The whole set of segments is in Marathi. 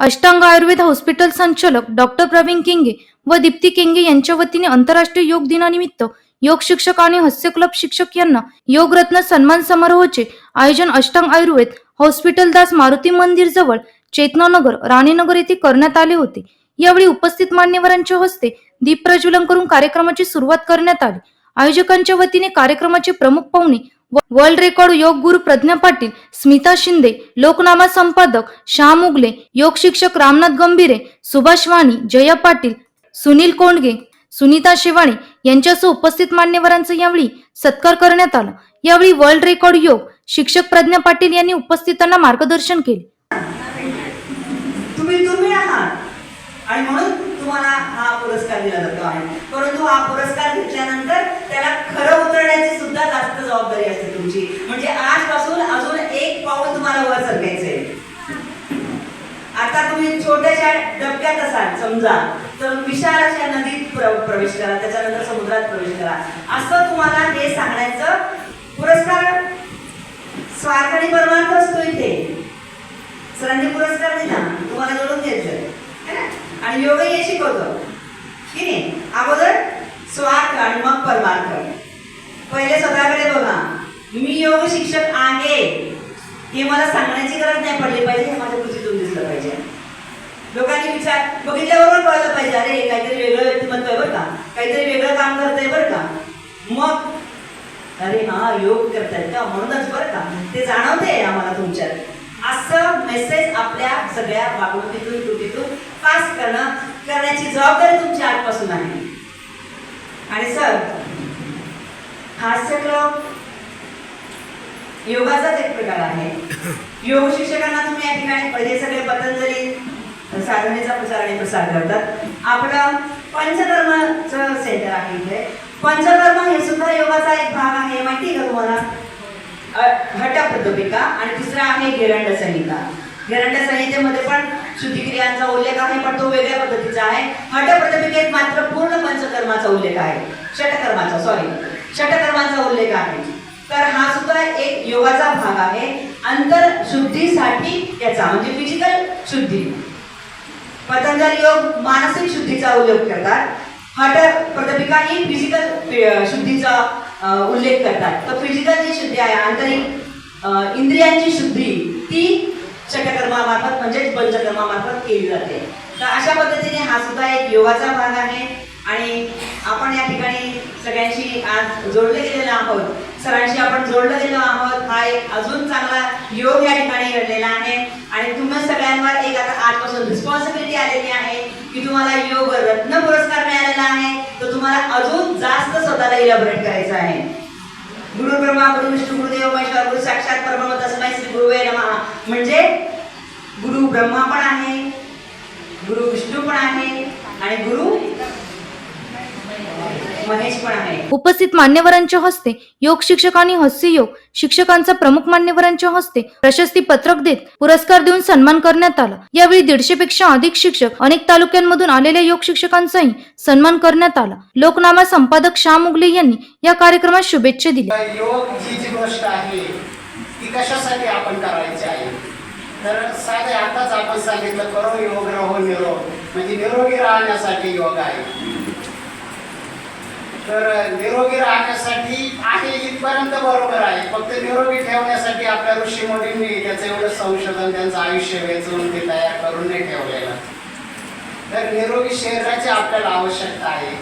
अष्टांग आयुर्वेद हॉस्पिटल संचालक डॉक्टर प्रवीण केंगे व दीप्ती केंगे यांच्या वतीने आंतरराष्ट्रीय योग दिनानिमित्त योग शिक्षक आणि हास्य क्लब शिक्षक यांना योग रत्न सन्मान समारोहाचे आयोजन अष्टांग आयुर्वेद हॉस्पिटल दास मारुती मंदिर जवळ चेतनानगर राणीनगर येथे करण्यात आले होते. यावेळी उपस्थित मान्यवरांच्या हस्ते दीप प्रज्वलन करून कार्यक्रमाची सुरुवात करण्यात आली. आयोजकांच्या वतीने कार्यक्रमाचे प्रमुख पाहुणे वर्ल्ड रेकॉर्ड योग गुरु प्रज्ञा पाटील स्मिता शिंदे लोकनामा संपादक श्याम मुगले योग शिक्षक रामनाथ गंभीरे सुभाष वाणी जया पाटील सुनील कोंडगे सुनीता शिवाणी यांच्यासह उपस्थित मान्यवरांचा यावेळी सत्कार करण्यात आला. यावेळी वर्ल्ड रेकॉर्ड योग शिक्षक प्रज्ञा पाटील यांनी उपस्थितांना मार्गदर्शन केले. तुम्ही दुर्मिळ आहात. आणि म्हणून तुम्हाला हा पुरस्कार दिला जातो आहे. परंतु हा पुरस्कार घेतल्यानंतर त्याला खरं उतरण्याची सुद्धा जास्त जबाबदारी असते तुमची. म्हणजे आजपासून अजून एक पाऊल तुम्हाला वर सरकायचंय आता तुम्ही छोट्याशा डबक्यात असाल समजा तर विशाल अशा नदीत प्र- प्रवेश करा त्याच्यानंतर समुद्रात प्रवेश करा. असं तुम्हाला हे सांगण्याचं पुरस्कार स्वार्थ आणि परमार्थ असतो इथे. सरांनी पुरस्कार दिला तुम्हाला जोडून द्यायचं आणि योग हे शिकवतो. की नाही? अगोदर स्वार्थ आणि मग परमार्थ. पहिले स्वतःकडे बघा. मी योग शिक्षक आहे हे मला सांगण्याची गरज नाही पडली पाहिजे हे माझ्या कृतीतून दिसलं पाहिजे. लोकांनी विचार बघितल्याबरोबर कळलं पाहिजे अरे काहीतरी वेगळं व्यक्तिमत्व आहे बरं का? काहीतरी वेगळं काम करतंय बरं का? मग अरे हा योग करतायत का? म्हणूनच बरं का? ते जाणवते आम्हाला तुमच्यात असं मेसेज आपल्या सगळ्या वागणुकीतून कृतीतून पास करणं करण्याची जबाबदारी तुमच्या आजपासून आहे. आणि सर हास्य क्लब योगाचाच एक प्रकार आहे. योग शिक्षकांना तुम्ही या ठिकाणी पहिले सगळे पतंजली साधनेचा प्रचार आणि प्रसार करतात. आपलं पंचकर्माचं सेंटर आहे इथे. पंचकर्म हे सुद्धा योगाचा एक भाग आहे. माहिती आहे का तुम्हाला? हट पद्धपिका आणि तिसरा आहे गिरंड संहिता. गिरंड संहितेमध्ये पण शुद्धिक्रियांचा उल्लेख आहे पण तो वेगळ्या पद्धतीचा आहे. हठप्रदपिकेत मात्र पूर्ण पंचकर्माचा उल्लेख आहे. षटकर्माचा सॉरी षटकर्माचा उल्लेख आहे. तर हा सुद्धा एक योगाचा भाग आहे. अंतर शुद्धीसाठी याचा म्हणजे फिजिकल शुद्धी. पतंजली योग मानसिक शुद्धीचा उल्लेख करतात. हट प्रदपिका ही फिजिकल शुद्धीचा उल्लेख करतात. तर फिजिकल जी शुद्धी आहे आंतरिक इंद्रियांची शुद्धी ती षटकर्मामार्फत म्हणजेच पंचकर्मामार्फत केली जाते. तर अशा पद्धतीने हा सुद्धा एक योगाचा भाग आहे. आणि आपण या ठिकाणी सगळ्यांशी आज जोडले गेलेलो आहोत. सरांशी आपण जोडलं गेलो आहोत. हा एक अजून चांगला योग या ठिकाणी घडलेला आहे. आणि तुम्हा सगळ्यांवर एक आता आजपासून रिस्पॉन्सिबिलिटी आलेली आहे की तुम्हाला योग रत्न पुरस्कार मिळालेला आहे. तर तुम्हाला अजून जास्त स्वतःला इलॅबोरेट करायचं आहे. गुरु ब्रह्मा गुरु विष्णू गुरुदेव महेश्वर गुरु साक्षात परब्रह्म तस्मै श्री गुरुवे नमः. म्हणजे गुरु ब्रह्मा पण आहे गुरु विष्णू पण आहे आणि गुरु उपस्थित मान्यवरांच्या हस्ते योग शिक्षक आणि हास्य योग शिक्षकांचा प्रमुख मान्यवरांच्या हस्ते प्रशस्ती पत्रक देत पुरस्कार देऊन सन्मान करण्यात आला. यावेळी दीडशे पेक्षा अधिक शिक्षक अनेक तालुक्यांमधून आलेल्या योग शिक्षकांचाही सन्मान करण्यात आला. लोकनामा संपादक श्याम मुगले यांनी या कार्यक्रमात शुभेच्छा दिल्या. योग ही जी गोष्ट आहे ती कशासाठी आपण करायची आहे? तर साधे आताच आपण सांगितलं करो योग रहो निरोग. म्हणजे निरोगी राहण्यासाठी योग आहे. तर निरोगी राहण्यासाठी आहे इथपर्यंत बरोबर आहे. फक्त निरोगी ठेवण्यासाठी आपल्या ऋषी मुलींनी त्याचं एवढं संशोधन त्यांचं आयुष्य वेचून ते तयार करून नाही ठेवलेलं. तर निरोगी शरीराची आपल्याला आवश्यकता आहे.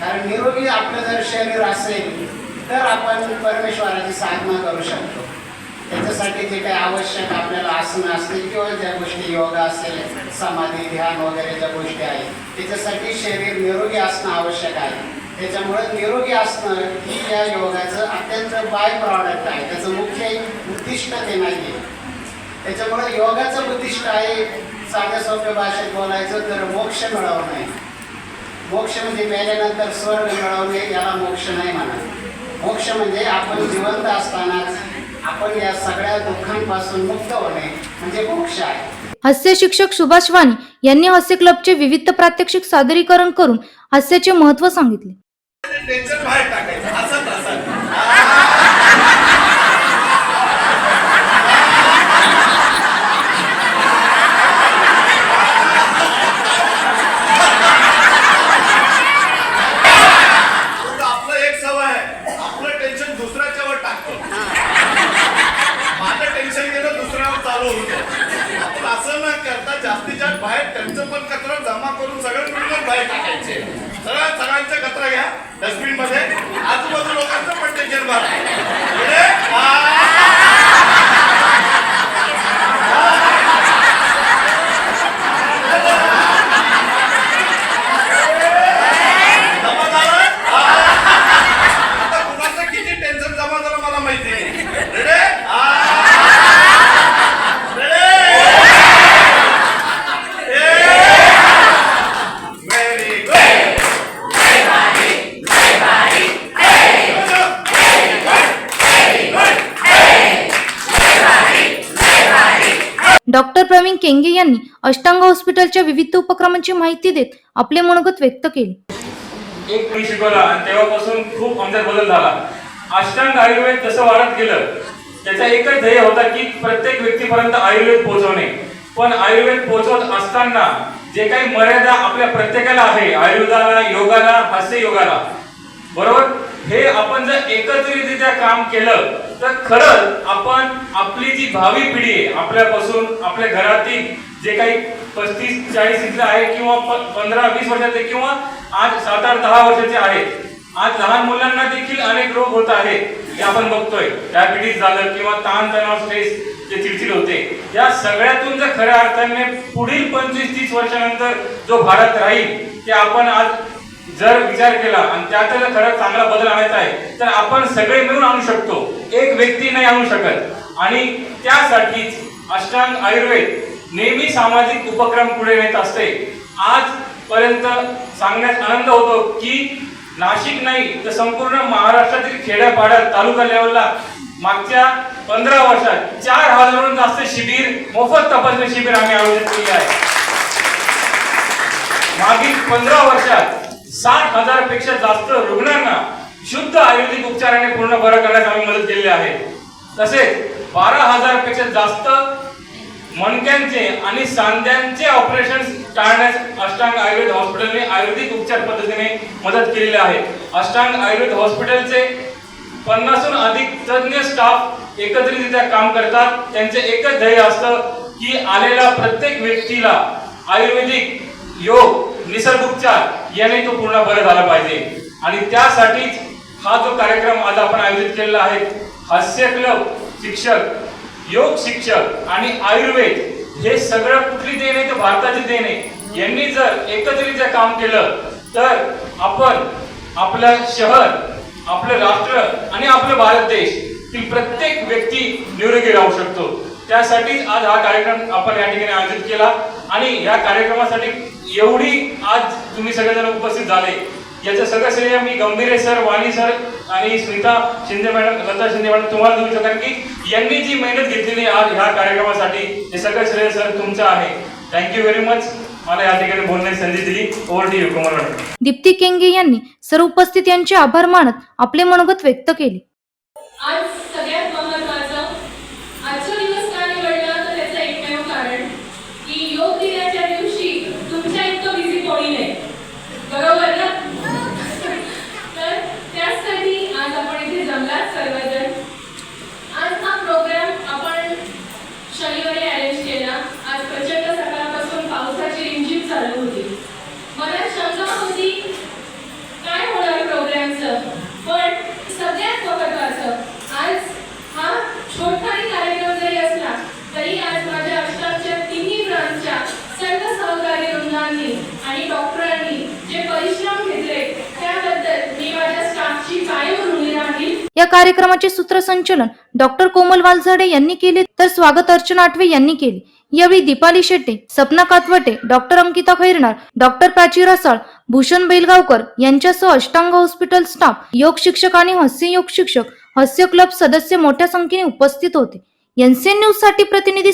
कारण निरोगी आपलं जर शरीर असेल तर आपण परमेश्वराची साधना करू शकतो. त्याच्यासाठी जे काही आवश्यक आपल्याला आसनं असतील किंवा ज्या गोष्टी योगा असेल समाधी ध्यान वगैरे ज्या गोष्टी आहेत त्याच्यासाठी शरीर निरोगी असणं आवश्यक आहे. त्याच्यामुळे निरोगी असणं ही या योगाचं अत्यंत बाय प्रॉडक्ट आहे. त्याचं मुख्य उद्दिष्ट ते नाही आहे त्याच्यामुळे योगाचं उद्दिष्ट आहे साध्या सोप्या भाषेत बोलायचं तर मोक्ष मिळवणे मोक्ष म्हणजे मेल्यानंतर स्वर्ग मिळवणे याला मोक्ष नाही म्हणत. मोक्ष म्हणजे आपण जिवंत असतानाच आपण या सगळ्या दुःखांपासून मुक्त होणे म्हणजे मोक्ष आहे. हास्य शिक्षक सुभाष वाणी यांनी हास्य क्लबचे विविध प्रात्यक्षिक सादरीकरण करून हास्याचे महत्त्व सांगितले. टेन्शन बाहेर टाकायचं हसत हसत डस्टबिनमध्ये आजूबाजू लोकांचं पण टेन्शन भरा पुढे, आ. जमा झालं? आ. आता कुणाचं किती टेन्शन जमा झालं मला माहिती नाही रेडे? आ. Ready? Very good doctor Praveen Kenge यांनी अष्टांग हॉस्पिटलच्या विविध उपक्रमांची माहिती देत आपले मनोगत व्यक्त केले. एक मी शिकवला तेव्हापासून खूप आमच्यात बदल झाला. अष्टांग आयुर्वेद जसं वाढत गेलं त्याचा एकच ध्येय होता की प्रत्येक व्यक्तीपर्यंत आयुर्वेद पोहोचवणे. पण आयुर्वेद पोहोचवत असताना जे काही मर्यादा आपल्या प्रत्येकाला आहे आयुर्वेदाला योगाला हास्य योगाला बरोबर? हे आपण जर एकत्रितरित्या काम केलं तर खरंच आपण आपली जी भावी पिढी आहे आपल्यापासून आपल्या घरातील जे काही पस्तीस चाळीस इथलं आहे किंवा पंधरा वीस वर्षाचे किंवा आज सात आठ दहा वर्षाचे आहेत आज लहान मुलांना देखील अनेक रोग होत आहेत हे आपण बघतोय. डायबिटीज झालं किंवा ताणतणाव स्ट्रेस जे चिडचिड होते या सगळ्यातून जर खऱ्या अर्थाने पुढील पंचवीस तीस वर्षानंतर जो भारत राहील ते आपण आज जर विचार केला आणि त्यात खरं चांगला बदल आणायचा आहे तर आपण सगळे मिळून आणू शकतो. एक व्यक्ती नाही आणू शकत. आणि त्यासाठीच अष्टांग आयुर्वेद नेहमी सामाजिक उपक्रम पुढे नेत असते. आजपर्यंत सांगण्यात आनंद होतो की नाशिक नाही तर संपूर्ण महाराष्ट्रातील खेड्यापाड्यात तालुका लेवलला मागच्या पंधरा वर्षात चार हजारांहून जास्त शिबिर मोफत तपासणी शिबिर आम्ही आयोजित केले आहे. मागील पंधरा वर्षात साठ हजारपेक्षा जास्त रुग्णांना शुद्ध आयुर्वेदिक उपचाराने पूर्ण बरं करण्यास आम्ही मदत केलेली आहे. तसेच बारा हजारपेक्षा जास्त मणक्यांचे आणि सांध्यांचे ऑपरेशन टाळण्यास अष्टांग आयुर्वेद हॉस्पिटलने आयुर्वेदिक उपचार पद्धतीने मदत केलेली आहे. अष्टांग आयुर्वेद हॉस्पिटलचे पन्नासहून अधिक तज्ञ स्टाफ एकत्रितरित्या काम करतात. त्यांचे एकच ध्येय असतं की आलेल्या प्रत्येक व्यक्तीला आयुर्वेदिक योग निसर्गोपचार याने तो पूर्ण बरं झाला पाहिजे. आणि त्यासाठीच हा जो कार्यक्रम आज आपण आयोजित केलेला आहे हास्य क्लब शिक्षक योग शिक्षक आणि आयुर्वेद हे सगळं कुठली देणे तर भारताची देणे यांनी जर एकत्रितरित्या काम केलं तर आपण आपलं शहर आपलं राष्ट्र आणि आपलं भारत देश ती प्रत्येक व्यक्ती निरोगी राहू शकतो. त्यासाठीच आज हा कार्यक्रम आपण या ठिकाणी आयोजित केला. आणि या कार्यक्रमासाठी एवढी आज तुम्ही सगळेजण उपस्थित झाले. याचं सगळं श्रेय मी गंभीरे सर वाणी सर आणि स्मिता शिंदे मॅडम लता शिंदे मॅडम तुम्हाला देऊ शकतो कारण की यांनी जी मेहनत घेतलेली आज ह्या कार्यक्रमासाठी हे सगळं श्रेय सर तुमचं आहे. थँक्यू व्हेरी मच मला या ठिकाणी बोलण्याची संधी दिली. Over to you Kumar madam. Deepti Kenge यांनी सर्व उपस्थित यांचे आभार मानत आपले मनोगत व्यक्त केले आज सगळ्यात महत्वाचं आजचा दिवस का निवडला तर त्याचं एकमेव कारण की योग दिनाच्या दिवशी तुमच्या इतकं बिझी कोणी नाही बरोबर ना तर त्यासाठी आज आपण इथे जमलात सर्वजण आज हा प्रोग्राम आपण शनिवारी अरेंज केला आज प्रचंड सकाळपासून पावसाची रिमझिम चालू होती मला शंका होती काय होणार प्रोग्रामचं पण सगळ्यात महत्वाचं आज हा छोटाही कार्यक्रम जरी असला तरी आज माझ्या अष्टाच्या तिन्ही ब्रांचच्या सर्व सहकारी वृंदांनी आणि डॉक्टरांनी जे परिश्रम घेतले त्याबद्दल मी माझ्या स्टाफची कायम ऋणी राहील या कार्यक्रमाचे सूत्रसंचलन डॉक्टर कोमल वालझाडे यांनी केले तर स्वागत अर्चना आठवे यांनी केले. यावेळी दीपाली शेट्टे सपना कातवटे डॉक्टर अंकिता खैरणार डॉक्टर प्राची रसाळ भूषण बेलगावकर यांच्यासह अष्टांग हॉस्पिटल स्टाफ योग शिक्षक आणि हास्य योग शिक्षक हास्य क्लब सदस्य मोठ्या संख्येने उपस्थित होते. एनसीएन न्यूजसाठी प्रतिनिधी